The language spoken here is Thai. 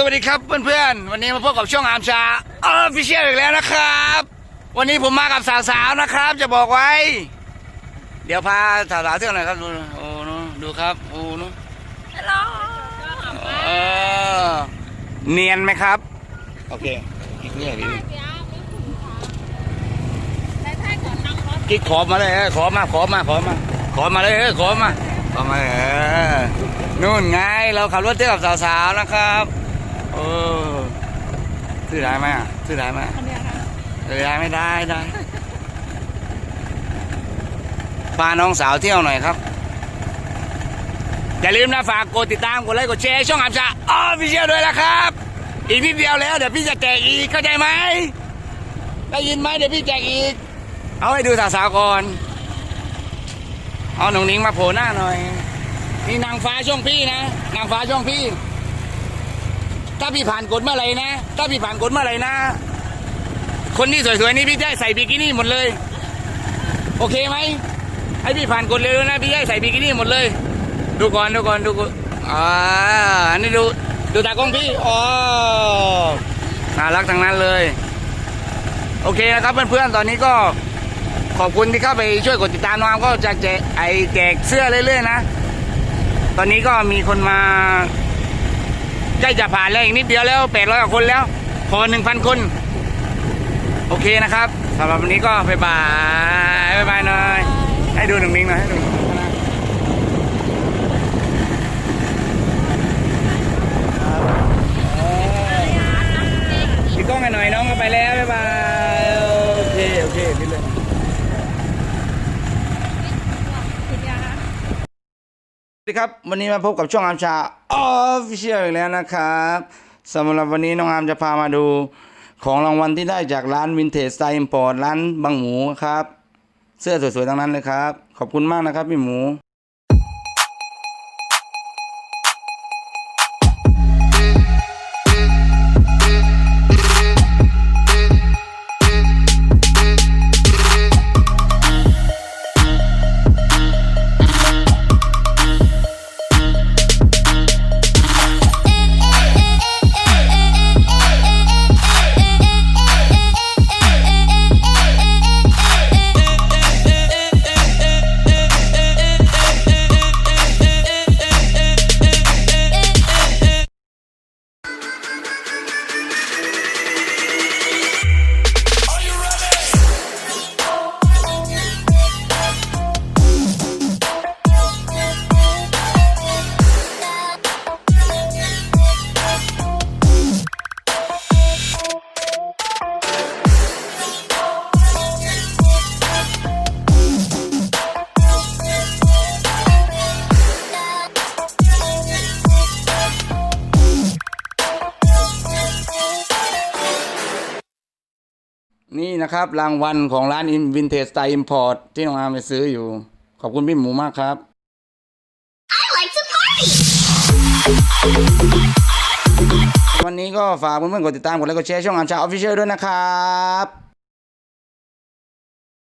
สวัสดีครับเพื่อนๆ วันนี้มาพบกับช่องอามชาออฟฟิเชียลอีกแล้วนะครับ วันนี้ผมมากับสาวๆนะครับ จะบอกไว้ เดี๋ยวพาสาวๆเที่ยวหน่อยครับดูโอ้นู้นดูครับโอ้นู้นฮัลโหลเออเนียนไหมครับ โอเคกิ๊กเนี่ยดิแต่ถ้าเกิดน้องรถกิ๊กขอมาเลยเออขอมาขอมาขอมา ขอมาเลยเออขอมาขอมาเออนู่นไงเราขับรถเที่ยวกับสาวๆนะครับเออซื้อได้ไหมอะซื้อได้ไหมคนเดียวค่ะเออได้ไม่ได้ได้พาน้องสาวเที่ยวหน่อยครับ อย่าลืมนะฝากกดติดตามกดไลค์กดแชร์ช่องอัมชาออฟฟิเชียลด้วยนะครับ อีกนิดเดียวแล้วเดี๋ยวพี่จะแจกอีกเข้าใจไหมได้ยินไหมเดี๋ยวพี่แจกอีก เอาให้ดูสาวๆก่อนเอาหนุ่งนิ้งมาโผล่หน้าหน่อยนี่นางฟ้าช่องพี่นะนางฟ้าช่องพี่ถ้าพี่ผ่านกฎเมื่อไหร่นะ ถ้าพี่ผ่านกฎเมื่อไหร่นะ คนที่สวยๆนี่พี่ได้ใส่บิกินี่หมดเลย โอเคไหมให้พี่ผ่านกฎเร็วนะพี่ได้ใส่บิกินี่หมดเลย ดูก่อนดูก่อนดูก่อนอ่าอันนี้ดูดูตากล้องพี่อ๋อน่ารักทั้งนั้นเลย โอเคนะครับเพื่อนๆตอนนี้ก็ขอบคุณที่เข้าไปช่วยกดติดตามน้องก็จะแจกไอแจกเสื้อเรื่อยๆนะ ตอนนี้ก็มีคนมา ใกล้จะผ่านแล้วอีกนิดเดียวแล้วแปดร้อยกว่าคนแล้ว พอหนึ่งพันคน โอเคนะครับสำหรับวันนี้ก็บายบายบายบายหน่อยให้ดูหนึ่งนิ้งหน่อยให้ดูพี่ก้องให้หน่อยน้องก็ไปแล้วบายบายโอเคโอเคขึ้นเลย ติดยา สวัส ดีครับวันนี้มาพบกับช่องอามชาออฟฟิเชียลอีกแล้วนะครับสำหรับวันนี้น้องอามจะพามาดูของรางวัลที่ได้จากร้านวินเทจสไตล์อิมพอร์ตร้านบางหมูครับ เสื้อสวยๆทั้งนั้นเลยครับ ขอบคุณมากนะครับพี่หมู นี่นะครับ รางวัลของร้านวินเทจสไตล์อิมพอร์ตที่น้องอามไปซื้ออยู่ ขอบคุณพี่หมูมากครับวันนี้ก็ฝากเพื่อนๆกดติดตามกดไลค์กดแชร์ช่องอามชาออฟฟิเชียลด้วยนะครับ